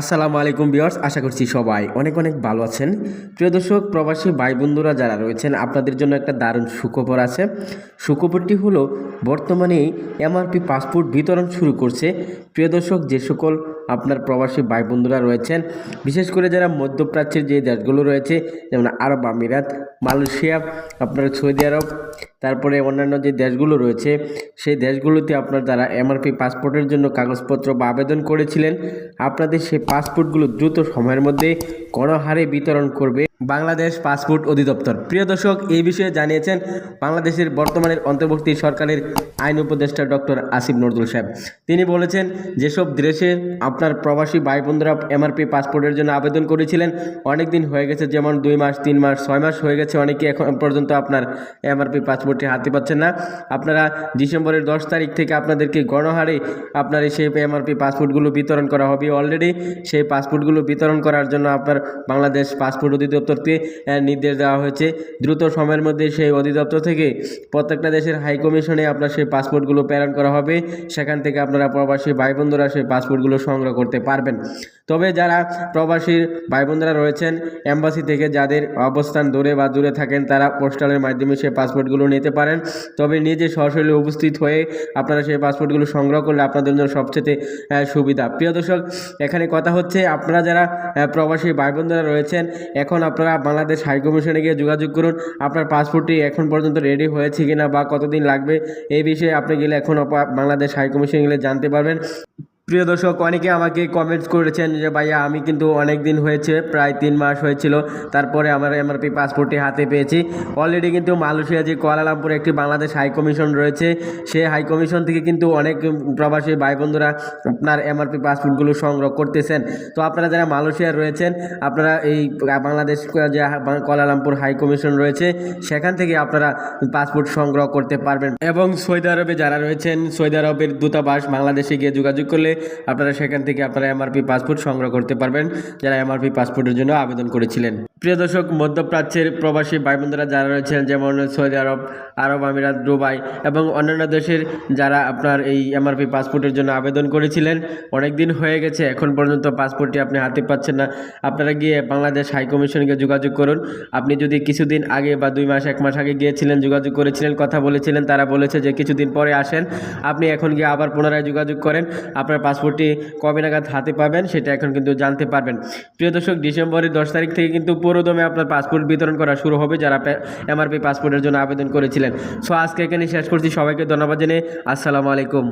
আসসালামু আলাইকুম বিয়ার্স আশা করছি সবাই অনেক অনেক ভালো আছেন। প্রিয় দর্শক, প্রবাসী ভাই বন্ধুরা যারা রয়েছেন, আপনাদের জন্য একটা দারুণ সুখবর আছে। সুখবরটি হলো, বর্তমানে এমআরপি পাসপোর্ট বিতরণ শুরু করছে। প্রিয় দর্শক, যে সকল আপনার প্রবাসী ভাই বন্ধুরা রয়েছেন, বিশেষ করে যারা মধ্যপ্রাচ্যের যে দেশগুলো রয়েছে, যেমন আরব আমিরাত, মালয়েশিয়া, আপনার সৌদি আরব, তারপরে অন্যান্য যে দেশগুলো রয়েছে, সেই দেশগুলোতে আপনার যারা এমআরপি পাসপোর্টের জন্য কাগজপত্র বা আবেদন করেছিলেন, আপনাদের সেই পাসপোর্টগুলো দ্রুত সময়ের মধ্যে গণহারে বিতরণ করবে। বাংলাদেশ পাসপোর্ট অধিদপ্তর। প্রিয় দর্শক, এই বিষয়ে জানিয়েছেন বাংলাদেশের বর্তমানের অন্তর্বর্তী সরকারের আইন উপদেষ্টা ডক্টর আসিফ নজরুল সাহেব। তিনি বলেছেন, যেসব দেশে আপনার প্রবাসী ভাই বোনরা এমআরপি পাসপোর্টের জন্য আবেদন করেছিলেন অনেক দিন হয়ে গেছে, যেমন দুই মাস, তিন মাস, ছয় মাস হয়ে গেছে, অনেকে এখন পর্যন্ত আপনার এমআরপি পাসপোর্টটি হাতে পাচ্ছেন না। আপনারা ডিসেম্বরের দশ তারিখ থেকে আপনাদেরকে গণহারে আপনার সেই এমআরপি পাসপোর্টগুলো বিতরণ করা হবে। অলরেডি সেই পাসপোর্টগুলো বিতরণ করার জন্য আপনার বাংলাদেশ পাসপোর্ট অধিদপ্তরকে নির্দেশ দেওয়া হয়েছে। দ্রুত সময়ের মধ্যে সেই অধিদপ্তর থেকে প্রত্যেকটা দেশের হাই কমিশনে আপনার সেই পাসপোর্টগুলো প্রেরণ করা হবে। সেখান থেকে আপনারা প্রবাসী ভাই বোনরা সেই পাসপোর্টগুলো সংগ্রহ করতে পারবেন। তবে যারা প্রবাসীর ভাই বোনরা রয়েছেন, এম্বাসি থেকে যাদের অবস্থান দূরে বা দূরে থাকেন, তারা পোস্টালের মাধ্যমে সেই পাসপোর্টগুলো নিতে পারেন। তবে নিজে সরাসরি উপস্থিত হয়ে আপনারা সেই পাসপোর্টগুলো সংগ্রহ করলে আপনাদের জন্য সবচেয়ে সুবিধা। প্রিয় দর্শক, এখানে কথা হচ্ছে আপনারা যারা প্রবাসী ভাই বোনরা রয়েছেন, এখন আপনারা বাংলাদেশ হাইকমিশনে গিয়ে যোগাযোগ করুন। আপনার পাসপোর্টটি এখন পর্যন্ত রেডি হয়েছে কিনা বা কতদিন লাগবে, এই বিষয়ে আপনি গেলে এখন বাংলাদেশ হাইকমিশনে গেলে জানতে পারবেন। প্রিয় দর্শক, অনেকে আমাকে কমেন্টস করেছেন যে, ভাইয়া, আমি কিন্তু অনেক দিন হয়েছে, প্রায় তিন মাস হয়েছিল, তারপরে আমার এমআরপি পাসপোর্টটি হাতে পেয়েছি। অলরেডি কিন্তু মালয়েশিয়া যে কুয়ালালামপুরে একটি বাংলাদেশ হাই কমিশন রয়েছে সেই হাই কমিশন থেকে কিন্তু অনেক প্রবাসী ভাই বন্ধুরা আপনার এমআরপি পাসপোর্টগুলো সংগ্রহ করতেছেন। তো আপনারা যারা মালয়েশিয়া রয়েছেন, আপনারা এই বাংলাদেশ যে কুয়ালালামপুর হাই কমিশন রয়েছে, সেখান থেকে আপনারা পাসপোর্ট সংগ্রহ করতে পারবেন। এবং সৌদি আরবে যারা রয়েছেন, সৌদি আরবের দূতাবাস বাংলাদেশে গিয়ে যোগাযোগ করলে আপনারা সেখান থেকে আপনারা এমআরপি পাসপোর্ট সংগ্রহ করতে পারবেন। যারা এমআরপি পাসপোর্টের জন্য আবেদন করেছিলেন। প্রিয় দর্শক, মধ্যপ্রাচ্যের প্রবাসী ভাই বোনরা যারা রয়েছেন, যেমন সৌদি আরব আরব আমিরাত, দুবাই এবং অন্যান্য দেশের যারা আপনার এই এমআরপি পাসপোর্টের জন্য আবেদন করেছিলেন, অনেক দিন হয়ে গেছে, এখন পর্যন্ত পাসপোর্টটি আপনি হাতে পাচ্ছেন না। আপনারা গিয়ে বাংলাদেশ হাই কমিশনকে যোগাযোগ করুন। আপনি যদি কিছুদিন আগে বা দুই মাস, এক মাস আগে গিয়েছিলেন, যোগাযোগ করেছিলেন, কথা বলেছিলেন, তারা বলেছে যে কিছুদিন পরে আসেন। আপনি এখন গিয়ে আবার পুনরায় যোগাযোগ করেন, আপনার পাসপোর্টটি কবে নাগাদ হাতে পাবেন, সেটা এখন কিন্তু জানতে পারবেন। প্রিয় দর্শক, ডিসেম্বরের দশ তারিখ থেকে কিন্তু পুরোদমে আপনার পাসপোর্ট বিতরণ করা শুরু হবে, যারা এমআরপি পাসপোর্টের জন্য আবেদন করেছিলেন। সো আজকে এখানে শেষ করছি। সবাইকে ধন্যবাদ জেনে আসসালামু আলাইকুম।